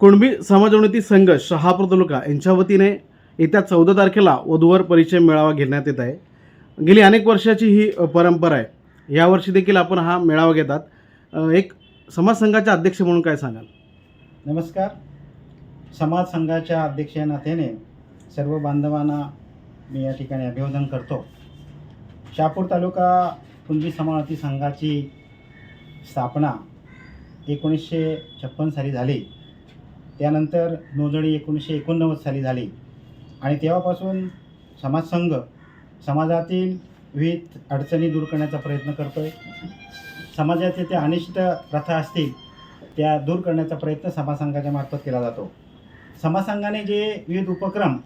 कुणबी समाजोन्नती संघ शहापूर तालुका यांच्या वतीने येत्या चौदा तारखेला वधूवर परिचय मेळावा घेण्यात येत आहे. गेली अनेक वर्षाची ही परंपरा आहे. यावर्षी देखील आपण हा मेळावा घेतात. एक समाज संघाचे अध्यक्ष म्हणून काय सांगाल? नमस्कार. समाज संघाच्या अध्यक्ष या नात्याने सर्व बांधवांना मी या ठिकाणी अभिवादन करतो. शहापूर तालुका कुणबी समाजती संघाची स्थापना एकोणीसशे छप्पन साली झाली. त्यानंतर नोंदणी एकोणीसशे एकोणनव्वद साली झाली. आणि तेव्हापासून समाजसंघ समाजातील विविध अडचणी दूर करण्याचा प्रयत्न करतो आहे समाजाचे त्या अनिष्ट प्रथा असतील त्या दूर करण्याचा प्रयत्न समाजसंघाच्या मार्फत केला जातो. समाजसंघाने जे विविध उपक्रम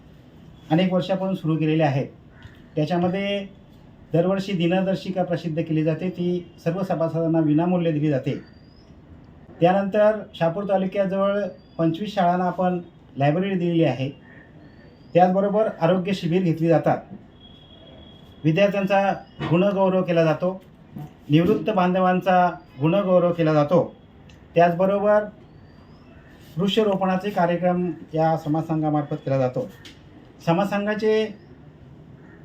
अनेक वर्षापासून सुरू केलेले आहेत त्याच्यामध्ये दरवर्षी दिनदर्शिका प्रसिद्ध केली जाते. ती सर्व सभासदांना विनामूल्य दिली जाते. त्यानंतर शापूर तालुक्याजवळ पंचवीस शाळांना आपण लायब्ररी दिलेली आहे. त्याचबरोबर आरोग्य शिबिर घेतली जातात. विद्यार्थ्यांचा गुणगौरव केला जातो. निवृत्त बांधवांचा गुणगौरव केला जातो. त्याचबरोबर वृक्षरोपणाचे कार्यक्रम या समाजसंघामार्फत केला जातो. समाजसंघाचे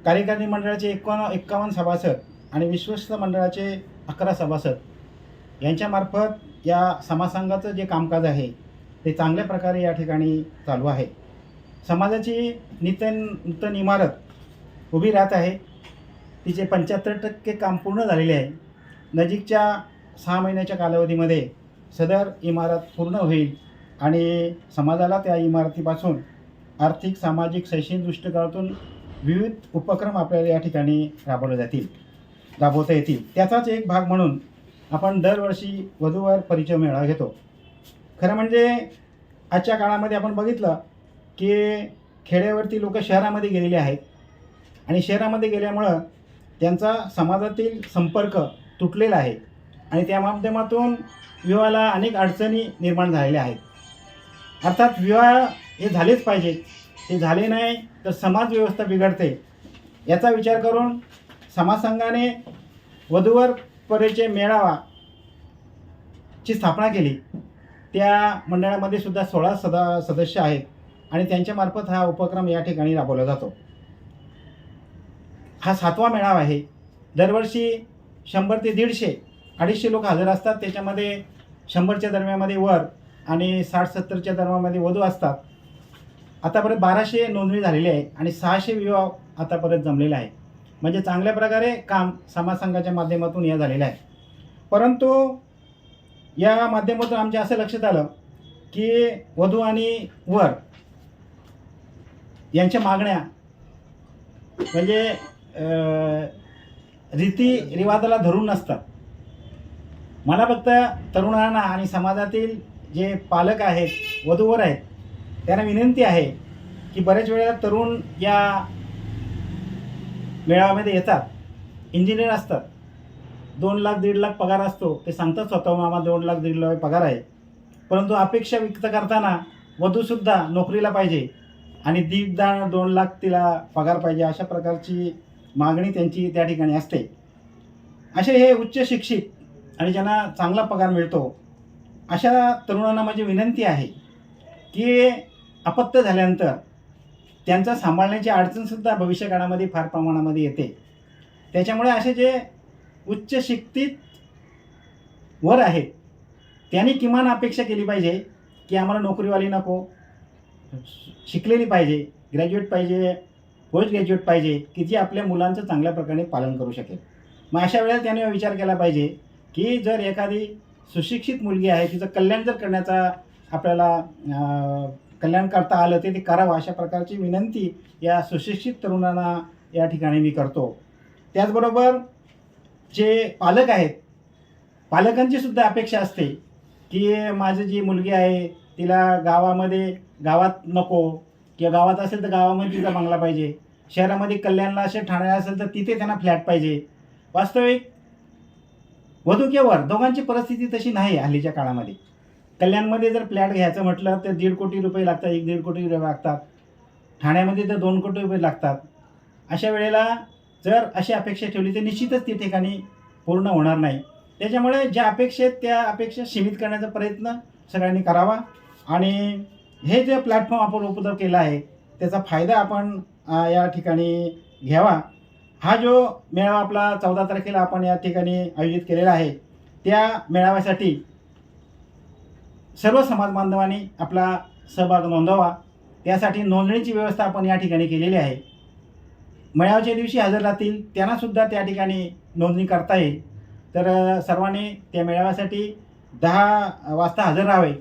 कार्यकारिणी मंडळाचे एकोण एक्कावन्न सभासद आणि विश्वस्त मंडळाचे अकरा सभासद यांच्यामार्फत या समाजसंघाचं जे कामकाज आहे ते चांगल्या प्रकारे या ठिकाणी चालू आहे. समाजाची नितन नूतन इमारत उभी राहत आहे. तिचे पंच्याहत्तर टक्के काम पूर्ण झालेले आहे. नजीकच्या सहा महिन्याच्या कालावधीमध्ये सदर इमारत पूर्ण होईल आणि समाजाला त्या इमारतीपासून आर्थिक सामाजिक शैक्षणिक दृष्टिकोनातून विविध उपक्रम आपल्याला या ठिकाणी राबवले जातील राबवता येतील. त्याचाच एक भाग म्हणून आपण दरवर्षी वधूवर परिचय मेळा घेतो. खरं म्हणजे आजच्या काळामध्ये आपण बघितलं की खेड्यावरती लोक शहरामध्ये गेलेले आहेत. आणि शहरामध्ये गेल्यामुळं त्यांचा समाजातील संपर्क तुटलेला आहे. आणि त्या माध्यमातून विवाहाला अनेक अडचणी निर्माण झालेल्या आहेत. अर्थात विवाह हे झालेच पाहिजे. ते झाले नाही तर समाजव्यवस्था बिघडते. याचा विचार करून समाजसंघाने वधूवर परिचय मेळावा ची स्थापना केली. त्या मंडळामध्ये सुद्धा सोळा सदा सदस्य आहेत आणि त्यांच्यामार्फत हा उपक्रम या ठिकाणी राबवला जातो. हा सातवा मेळावा आहे. दरवर्षी शंभर ते दीडशे अडीचशे लोक हजर असतात. त्याच्यामध्ये शंभरच्या दरम्यामध्ये वर आणि साठ सत्तरच्या दरम्यामध्ये वधू असतात. आतापर्यंत बाराशे नोंदणी झालेली आहे आणि सहाशे विवाह आतापर्यंत जमलेला आहे म्हणजे चांगल्या प्रकारे काम समाज संघाच्या माध्यमातून या झालेलं आहे. परंतु या माध्यमातून आमच्या असं लक्षात आलं की वधू आणि वर यांच्या मागण्या म्हणजे रीती रिवाजाला धरून नसतात. मला फक्त तरुणांना आणि समाजातील जे पालक आहेत वधूवर आहेत त्यांना विनंती आहे की बरेच वेळेला तरुण या मेळाव्यामध्ये येतात इंजिनियर असतात. दोन लाख दीड लाख पगार असतो. ते सांगतात स्वतः मामा दोन लाख दीड लाख पगार आहे. परंतु अपेक्षा व्यक्त करताना वधूसुद्धा नोकरीला पाहिजे आणि दीडदा दोन लाख तिला पगार पाहिजे अशा प्रकारची मागणी त्यांची त्या ठिकाणी असते. असे हे उच्च शिक्षित आणि ज्यांना चांगला पगार मिळतो अशा तरुणांना माझी विनंती आहे की अपत्य झाल्यानंतर त्यांचा सांभाळण्याची अडचणसुद्धा भविष्यकाळामध्ये फार प्रमाणामध्ये येते. त्याच्यामुळे असे जे उच्च शिक्षित वर आहेत त्यांनी किमान अपेक्षा केली पाहिजे की आम्हाला नोकरीवाली नको शिकलेली पाहिजे ग्रॅज्युएट पाहिजे पोस्ट ग्रॅज्युएट पाहिजे की जी आपल्या मुलांचं चांगल्या प्रकारे पालन करू शकेल. मग अशा वेळेला त्याने विचार केला पाहिजे की जर एखादी सुशिक्षित मुलगी आहे तिचं कल्याण जर करण्याचा आपल्याला कल्याण करता आलं ते ते करावं अशा प्रकारची विनंती या सुशिक्षित तरुणांना या ठिकाणी मी करतो. त्याचबरोबर जे पालक आहेत पालकांची सुद्धा अपेक्षा असते की माझी जी मुलगी आहे तिला गावामध्ये गावात नको किंवा गावात असेल तर गावामध्ये तिचा बंगला पाहिजे शहरामध्ये कल्याणला असेल ठाण्याला असेल तर तिथे त्यांना फ्लॅट पाहिजे. वास्तविक वधू किंवा वर दोघांची परिस्थिती तशी नाही हल्लीच्या काळामध्ये. कल्याणमध्ये जर फ्लॅट घ्यायचं म्हटलं तर दीड कोटी रुपये लागतात एक दीड कोटी रुपये लागतात. ठाण्यामध्ये तर दोन कोटी रुपये लागतात. अशा वेळेला जर अशी अपेक्षा ठेवली तर निश्चितच ती ठिकाणी पूर्ण होणार नाही. त्याच्यामुळे ज्या अपेक्षा आहेत त्या अपेक्षा सीमित करण्याचा प्रयत्न सगळ्यांनी करावा. आणि हे जे प्लॅटफॉर्म आपण उपलब्ध केला आहे त्याचा फायदा आपण या ठिकाणी घ्यावा. हा जो मेळावा आपला चौदा तारखेला आपण या ठिकाणी आयोजित केलेला आहे त्या मेळाव्यासाठी सर्व समाज बांधवांनी आपला सहभाग नोंदवावा त्यासाठी नोंदणीची व्यवस्था आपण या ठिकाणी केलेली आहे. मेळाव्याच्या दिवशी हजर राहतील त्यांनासुद्धा त्या ठिकाणी नोंदणी करता येईल. तर सर्वांनी त्या मेळाव्यासाठी दहा वाजता हजर राहावे.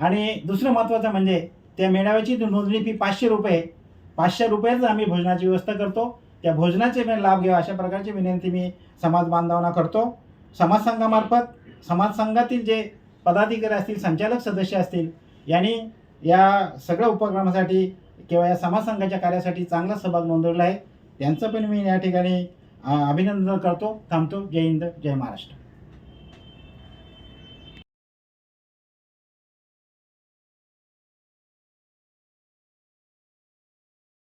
आणि दुसरं महत्त्वाचं म्हणजे त्या मेळाव्याची नोंदणी फी पाचशे रुपये पाचशे रुपयाच आम्ही भोजनाची व्यवस्था करतो. त्या भोजनाचे पण लाभ घ्यावा अशा प्रकारची विनंती मी समाज बांधवांना करतो. समाजसंघामार्फत समाजसंघातील जे पदाधिकारी असतील संचालक सदस्य असतील यांनी या सगळ्या उपक्रमासाठी किंवा या समाजसंघाच्या कार्यासाठी चांगला सहभाग नोंदवला आहे. त्यांचं पण मी या ठिकाणी अभिनंदन करतो. थांबतो. जय हिंद जय महाराष्ट्र.